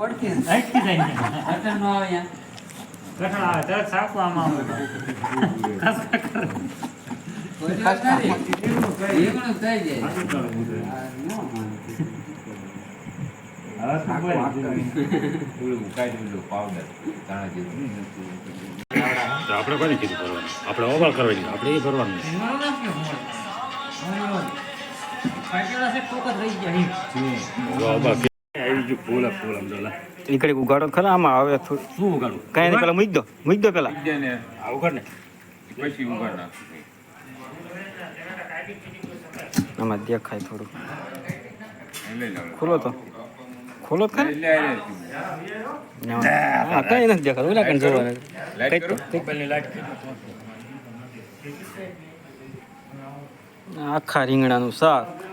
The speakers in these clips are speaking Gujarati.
ઓળખી અટકી જાય ને. નો આવે કઠણ આવે તરત સાપવામાં આપણે કોને કીધું ભરવાનું? આપણે ઓવર કરવાની. આપણે એ ભરવાનું રહી ગયા. અહીં. જો ઓવર કે- આવી ગયું ફૂલ આ ફૂલ આમ જો લા. ઉગાડો ખરા આમાં હવે થોડું શું ઉગાડું કઈ નહીં પેલા મૂકી દો મૂકી દો પેલા. બીજાને આ ઉગાડ ને. પછી ઉગાડ નાખું આમાં દેખાય થોડું લઈ ખોલો તો. ખોલો તો. ખરા. હા કઈ નથી દેખાતું. ઓલા કણ જોવાનું આખા રીંગણાનું શાક.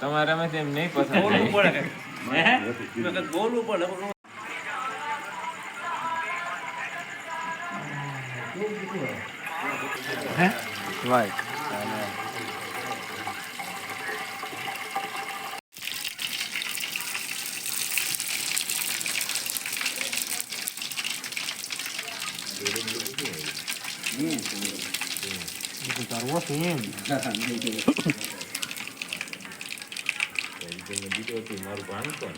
તમારે અમે તેમ નહીં પસંદ બોલવું પડે. કે. હે? વાઈટ મારું ભાન કોણ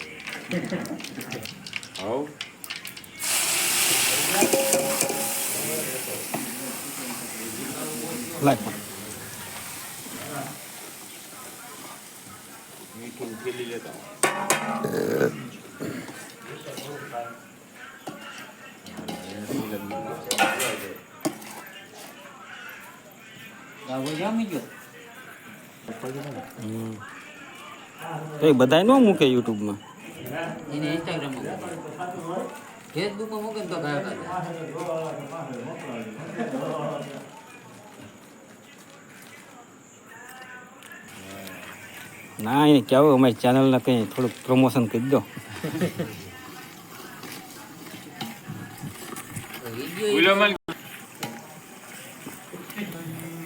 લાઈટ મીઠું ખેલી લેતા બાબુ જામી ગયો. તો એ બધાય ન મૂકે યુટ્યુબમાં? એને ઇન્સ્ટાગ્રામમાં ફેસબુકમાં મૂકે. તો ગાયબ ના એને કહેવું અમારી ચેનલના કંઈ થોડુંક પ્રમોશન કરી દો વીડિયો ઉલો મલ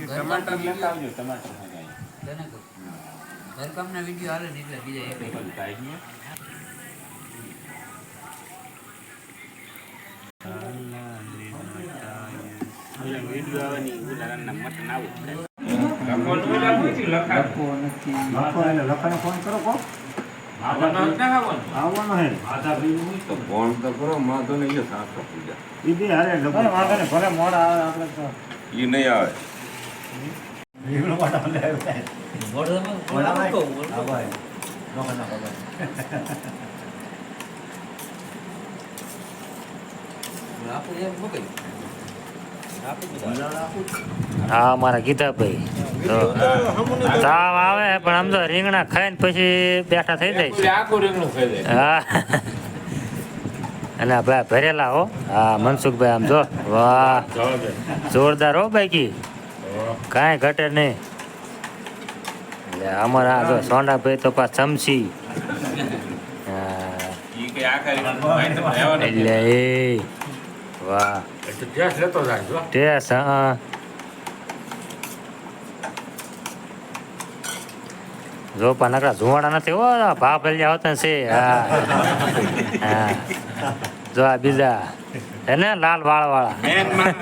ઘરકામના ટમાટર લેતા વીડિયો આવજો ટમાટર. ઘરકામના વીડિયો હાલે ને એટલે બીજા એક જાય ફોન તો કરો માં તો નહીં સાસો પૂજા ભલે વાંધો ને ભલે મોડા આવે આપડે તો. એ નહીં આવે. આપણે હા મારા ગીતાભાઈ. તો તાવ આવે પણ આમ તો રીંગણા ખાઈને પછી બેઠા થઈ જાય હા. અને ભાઈ ભરેલા હો. હા મનસુખભાઈ આમ જો. વાહ. જોરદાર હો બાઈકી કાંઈ ઘટે નહીં. એટલે અમારા આ જો તો રહેવાનું જ એટલે એ વાહ. ટેસ હા. જો ધુવાડા નથી હો ભાવ ફેલ્યા હોતા છે હા. હા. જો આ બીજા હે ને લાલ વાળ વાળા. મેનમાં